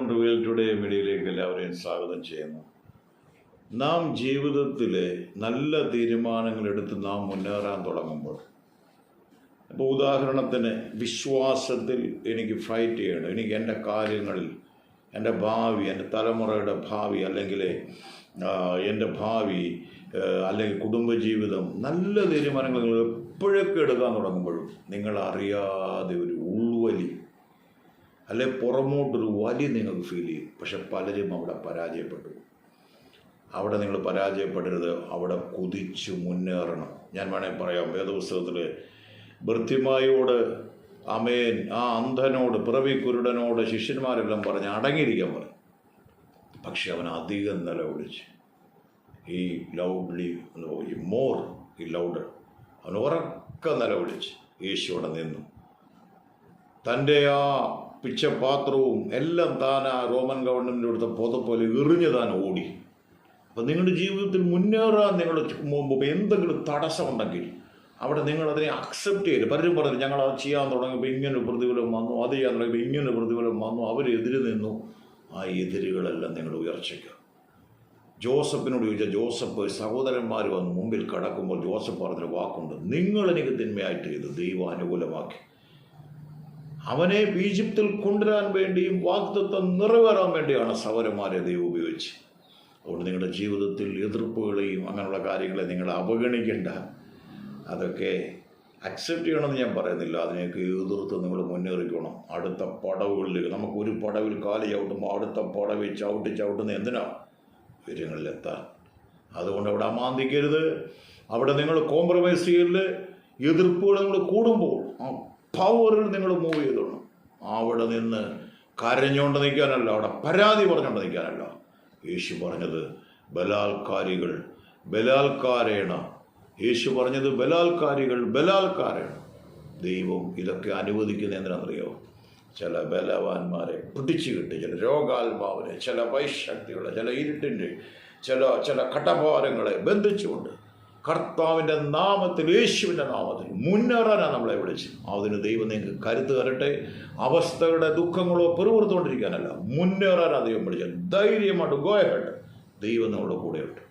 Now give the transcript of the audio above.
Today മീഡിയയിലേക്ക് എല്ലാവരെയും സ്വാഗതം ചെയ്യുന്നു. നാം ജീവിതത്തിൽ നല്ല തീരുമാനങ്ങൾ എടുത്ത് നാം മുന്നേറാൻ തുടങ്ങുമ്പോൾ ഇപ്പോൾ ഉദാഹരണത്തിന് വിശ്വാസത്തിൽ എനിക്ക് ഫൈറ്റ് ചെയ്യണം എനിക്ക് എന്റെ കാര്യങ്ങളിൽ എന്റെ ഭാവി എന്റെ തലമുറയുടെ ഭാവി അല്ലെങ്കിൽ എന്റെ ഭാവി അല്ലെങ്കിൽ കുടുംബജീവിതം നല്ല തീരുമാനങ്ങൾ നിങ്ങൾ എപ്പോഴൊക്കെ എടുക്കാൻ തുടങ്ങുമ്പോഴും നിങ്ങൾ അറിയാതെ ഒരു ഉൾവലി അല്ലെ പുറമോട്ടൊരു വലി നിങ്ങൾക്ക് ഫീൽ ചെയ്യും. പക്ഷെ പലരും അവിടെ പരാജയപ്പെട്ടു. അവിടെ നിങ്ങൾ പരാജയപ്പെടരുത്. അവിടെ കുതിച്ചു മുന്നേറണം. ഞാൻ വേണേൽ പറയാം വേദപുസ്തകത്തിൽ ഭൃത്യമായോട് അമേൻ ആ അന്ധനോട് പിറവി കുരുടനോട് ശിഷ്യന്മാരെല്ലാം പറഞ്ഞ് അടങ്ങിയിരിക്കാൻ പറഞ്ഞു. പക്ഷെ അവൻ അധികം നിലവിളിച്ച് ഈ ലൗഡ്ലി ഈ മോർ ഈ ലൗഡ് അവൻ ഉറക്ക നിലവിളിച്ച് അവിടെ നിന്നു. തന്റെ ആ പിച്ചപാത്രവും എല്ലാം താൻ ആ റോമൻ ഗവൺമെന്റിന്റെ അടുത്ത പോതപ്പോലെ എറിഞ്ഞ് താൻ ഓടി. അപ്പം നിങ്ങളുടെ ജീവിതത്തിൽ മുന്നേറാൻ നിങ്ങൾ മുമ്പ് എന്തെങ്കിലും തടസ്സമുണ്ടെങ്കിൽ അവിടെ നിങ്ങളതിനെ അക്സെപ്റ്റ് ചെയ്ത് പലരും പറഞ്ഞു ഞങ്ങൾ അത് ചെയ്യാൻ തുടങ്ങിയപ്പോൾ ഇങ്ങനെ പ്രതിഫലം വന്നു അത് ചെയ്യാൻ തുടങ്ങിയപ്പോൾ ഇങ്ങനെ പ്രതിഫലം വന്നു. അവരെതിര് നിന്നു. ആ എതിരുകളെല്ലാം നിങ്ങൾ ഉയർച്ചയ്ക്കുക ജോസഫിനോട് ചോദിച്ചാൽ ജോസഫ് സഹോദരന്മാർ വന്ന് മുമ്പിൽ കടക്കുമ്പോൾ ജോസഫ് പറഞ്ഞൊരു വാക്കുണ്ട്. നിങ്ങൾ എനിക്ക് തിന്മയായിട്ട് ചെയ്തു ദൈവം അനുകൂലമാക്കി. അവനെ ഈജിപ്തിൽ കൊണ്ടുവരാൻ വേണ്ടിയും വാഗ്ദത്വം നിറവേറാൻ വേണ്ടിയാണ് സൗരന്മാരെ ദൈവം ഉപയോഗിച്ച് അതുകൊണ്ട് നിങ്ങളുടെ ജീവിതത്തിൽ എതിർപ്പുകളെയും അങ്ങനെയുള്ള കാര്യങ്ങളെ നിങ്ങൾ അവഗണിക്കേണ്ട. അതൊക്കെ അക്സെപ്റ്റ് ചെയ്യണമെന്ന് ഞാൻ പറയുന്നില്ല. അതിനെയൊക്കെ എതിർത്ത് നിങ്ങൾ മുന്നേറിക്കണം. അടുത്ത പടവുകളിലേക്ക്. നമുക്ക് ഒരു പടവിൽ കാൽ ചവിട്ടുമ്പോൾ അടുത്ത പടവിൽ ചവിട്ടി ചവിട്ടുന്ന എന്തിനാണ് ഉയരങ്ങളിലെത്താൻ. അതുകൊണ്ട് അവിടെ അമാന്തിക്കരുത്. അവിടെ നിങ്ങൾ കോംപ്രമൈസ് ചെയ്യരുത് എതിർപ്പുകൾ നിങ്ങൾ കൂടുമ്പോൾ ആ പവറിൽ നിങ്ങൾ മൂവ് ചെയ്തോളൂ. അവിടെ നിന്ന് കരഞ്ഞുകൊണ്ട് നിൽക്കാനല്ല അവിടെ പരാതി പറഞ്ഞുകൊണ്ട് നിൽക്കാനല്ല. യേശു പറഞ്ഞത് ബലാൽക്കാരികൾ ബലാൽക്കാരേണ യേശു പറഞ്ഞത് ബലാൽക്കാരികൾ ബലാൽക്കാരേണ ദൈവം ഇതൊക്കെ അനുവദിക്കുന്ന എന്തിനാണെന്നറിയോ? ചില ബലവാന്മാരെ പിടിച്ചു കിട്ടി ചില രോഗാത്മാവിനെ ചില വൈശക്തികളെ ചില ഇരുട്ടിന്റെ ചില ചില കടഭാരങ്ങളെ ബന്ധിച്ചുകൊണ്ട് കർത്താവിന്റെ നാമത്തിൽ യേശുവിന്റെ നാമത്തിൽ മുന്നേറാനാണ് നമ്മളെ വിളിച്ചു അതിന് ദൈവം നിങ്ങൾക്ക് കരുത്ത് തരട്ടെ. അവസ്ഥകളുടെ ദുഃഖങ്ങളോ പെറുപുറത്തുകൊണ്ടിരിക്കാനല്ല. മുന്നേറാനാണ് ദൈവം വിളിച്ചത്. ധൈര്യമായിട്ട് ഗോയഹട്ട് ദൈവം നമ്മുടെ കൂടെയുണ്ട്.